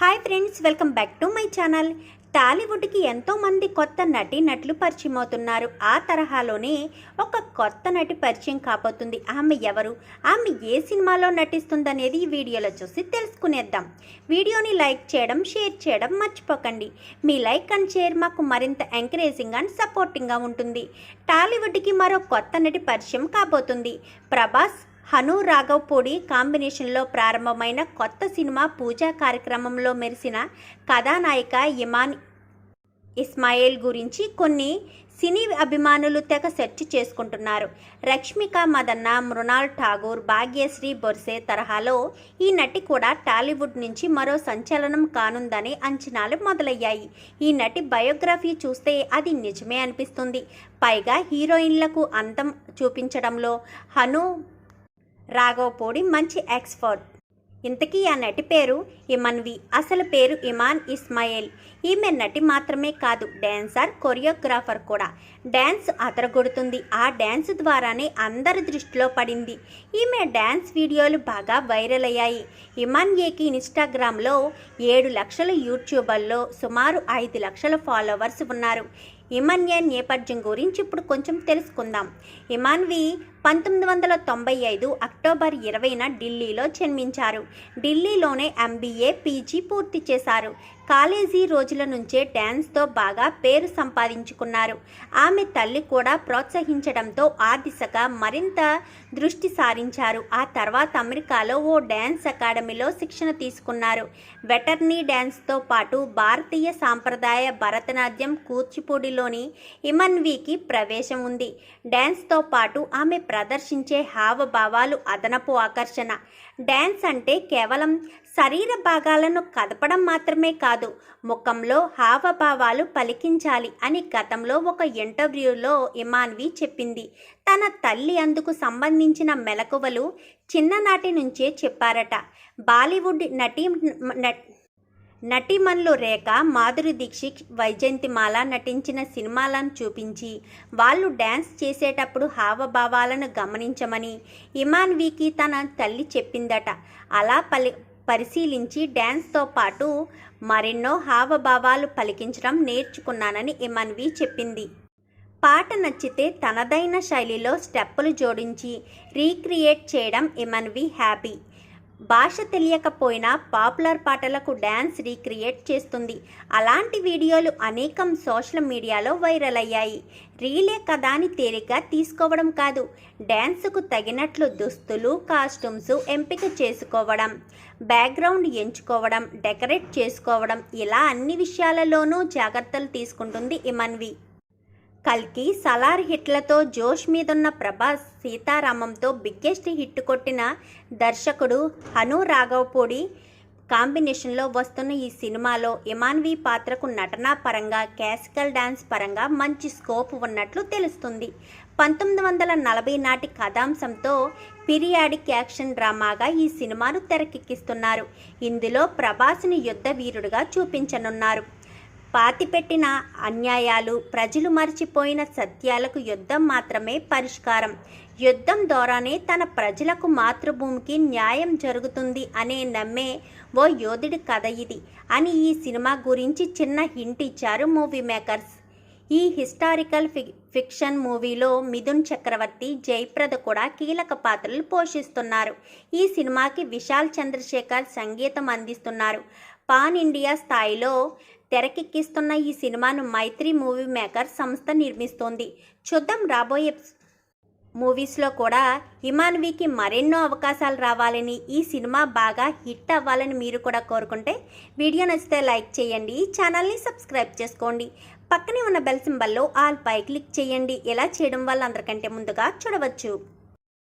Hi friends welcome back to my channel టాలీవుడ్కి ఎంతోమంది కొత్త నటి నటులు పరిచయం అవుతున్నారు. ఆ తరహాలోనే ఒక కొత్త నటి పరిచయం కాబోతుంది. ఆమె ఎవరు? ఆమె ఏ సినిమాలో నటిస్తుందనేది ఈ వీడియోలో చూసి తెలుసుకునేద్దాం. వీడియోని లైక్ చేయడం షేర్ చేయడం మర్చిపోకండి. మీ లైక్ అండ్ షేర్ మాకు మరింత ఎంకరేజింగ్ అండ్ సపోర్టింగ్గా ఉంటుంది. టాలీవుడ్కి మరో కొత్త నటి పరిచయం కాబోతుంది. ప్రభాస్ హను రాఘవ్పూడి కాంబినేషన్లో ప్రారంభమైన కొత్త సినిమా పూజా కార్యక్రమంలో మెరిసిన కథానాయిక ఇమాన్ ఇస్మాయిల్ గురించి కొన్ని సినీ అభిమానులు తెగ సెర్చ్ చేసుకుంటున్నారు. రష్మిక మదన్న మృణాల్ ఠాగూర్ భాగ్యశ్రీ బొర్సే తరహాలో ఈ నటి కూడా టాలీవుడ్ నుంచి మరో సంచలనం కానుందనే అంచనాలు మొదలయ్యాయి. ఈ నటి బయోగ్రఫీ చూస్తే అది నిజమే అనిపిస్తుంది. పైగా హీరోయిన్లకు అందం చూపించడంలో హను రాఘవపూడి మంచి ఎక్స్పర్ట్ ఇంతకీ ఆ నటి పేరు ఇమన్వి. అసలు పేరు ఇమాన్ ఇస్మాయిల్. ఈమె నటి మాత్రమే కాదు డ్యాన్సర్ కొరియోగ్రాఫర్ కూడా. డ్యాన్స్ అతరగొడుతుంది ఆ డ్యాన్స్ ద్వారానే అందరి దృష్టిలో పడింది. ఈమె డ్యాన్స్ వీడియోలు బాగా వైరల్ అయ్యాయి. ఇమాన్ ఏకి ఇన్స్టాగ్రామ్లో ఏడు లక్షల యూట్యూబర్లో సుమారు ఐదు లక్షల ఫాలోవర్స్ ఉన్నారు. ఇమాన్యన్ నేపథ్యం గురించి ఇప్పుడు కొంచెం తెలుసుకుందాం. ఇమాన్వి పంతొమ్మిది వందల తొంభై ఐదు అక్టోబర్ ఇరవైన ఢిల్లీలో జన్మించారు. ఢిల్లీలోనే ఎంబీఏ పీజీ పూర్తి చేశారు. కాలేజీ రోజుల నుంచే డ్యాన్స్తో బాగా పేరు సంపాదించుకున్నారు. ఆమె తల్లి కూడా ప్రోత్సహించడంతో ఆ దిశగా మరింత దృష్టి సారించారు. ఆ తర్వాత అమెరికాలో ఓ డ్యాన్స్ అకాడమీలో శిక్షణ తీసుకున్నారు. వెటర్నీ డ్యాన్స్తో పాటు భారతీయ సాంప్రదాయ భరతనాట్యం కూచిపూడిలోని ఇమన్వీకి ప్రవేశం ఉంది. డ్యాన్స్తో పాటు ఆమె ప్రదర్శించే హావభావాలు అదనపు ఆకర్షణ. డ్యాన్స్ అంటే కేవలం శరీర భాగాలను కదపడం మాత్రమే కాదు ముఖంలో హావభావాలు పలికించాలి అని గతంలో ఒక ఇంటర్వ్యూలో ఇమాన్వి చెప్పింది. తన తల్లి అందుకు సంబంధించిన మెలకువలు చిన్ననాటి నుంచే చెప్పారట. బాలీవుడ్ నటి నటిమన్లు రేఖ మాధురి దీక్షిత్ వైజయంతిమాల నటించిన సినిమాలను చూపించి వాళ్ళు డ్యాన్స్ చేసేటప్పుడు హావభావాలను గమనించమని ఇమాన్వీకి తన తల్లి చెప్పిందట. అలా పలి పరిశీలించి డ్యాన్స్తో పాటు మరెన్నో హావభావాలు పలికించడం నేర్చుకున్నానని ఇమాన్వి చెప్పింది. పాట నచ్చితే తనదైన శైలిలో స్టెప్పులు జోడించి రీక్రియేట్ చేయడం ఇమన్వి హ్యాపీ. భాష తెలియకపోయినా పాపులర్ పాటలకు డ్యాన్స్ రీక్రియేట్ చేస్తుంది. అలాంటి వీడియోలు అనేకం సోషల్ మీడియాలో వైరల్ అయ్యాయి. రీలే కదా అని తేలిక తీసుకోవడం కాదు డ్యాన్స్కు తగినట్లు దుస్తులు కాస్ట్యూమ్స్ ఎంపిక చేసుకోవడం బ్యాక్గ్రౌండ్ ఎంచుకోవడం డెకరేట్ చేసుకోవడం ఇలా అన్ని విషయాలలోనూ జాగ్రత్తలు తీసుకుంటుంది ఇమన్వి. కల్కి సలార్ హిట్లతో జోష్ మీదున్న ప్రభాస్ సీతారామంతో బిగ్గెస్ట్ హిట్ కొట్టిన దర్శకుడు హను రాఘవపూడి కాంబినేషన్లో వస్తున్న ఈ సినిమాలో ఇమాన్వి పాత్రకు నటనా పరంగా క్లాసికల్ డాన్స్ పరంగా మంచి స్కోప్ ఉన్నట్లు తెలుస్తుంది. పంతొమ్మిది వందల నలభై నాటి కథాంశంతో పీరియాడిక్ యాక్షన్ డ్రామాగా ఈ సినిమాను తెరకెక్కిస్తున్నారు. ఇందులో ప్రభాస్ని యుద్ధ వీరుడుగా చూపించనున్నారు. పాతిపెట్టిన అన్యాయాలు ప్రజలు మర్చిపోయిన సత్యాలకు యుద్ధం మాత్రమే పరిష్కారం. యుద్ధం ద్వారానే తన ప్రజలకు మాతృభూమికి న్యాయం జరుగుతుంది అనే నమ్మే ఓ యోధుడి కథ ఇది అని ఈ సినిమా గురించి చిన్న హింట్ ఇచ్చారు మూవీ మేకర్స్. ఈ హిస్టారికల్ ఫి ఫిక్షన్ మూవీలో మిథున్ చక్రవర్తి జయప్రద కూడా కీలక పాత్రలు పోషిస్తున్నారు. ఈ సినిమాకి విశాల్ చంద్రశేఖర్ సంగీతం అందిస్తున్నారు. పాన్ ఇండియా స్థాయిలో తెరకెక్కిస్తున్న ఈ సినిమాను మైత్రి మూవీ మేకర్ సంస్థ నిర్మిస్తోంది. చూద్దాం రాబోయే మూవీస్లో కూడా హిమాన్వికి మరెన్నో అవకాశాలు రావాలని ఈ సినిమా బాగా హిట్ అవ్వాలని మీరు కూడా కోరుకుంటే వీడియో నచ్చితే లైక్ చేయండి ఈ ఛానల్ని సబ్స్క్రైబ్ చేసుకోండి. పక్కనే ఉన్న బెల్ సింబల్లో ఆల్ పై క్లిక్ చేయండి. ఇలా చేయడం వల్ల అందరికంటే ముందుగా చూడవచ్చు.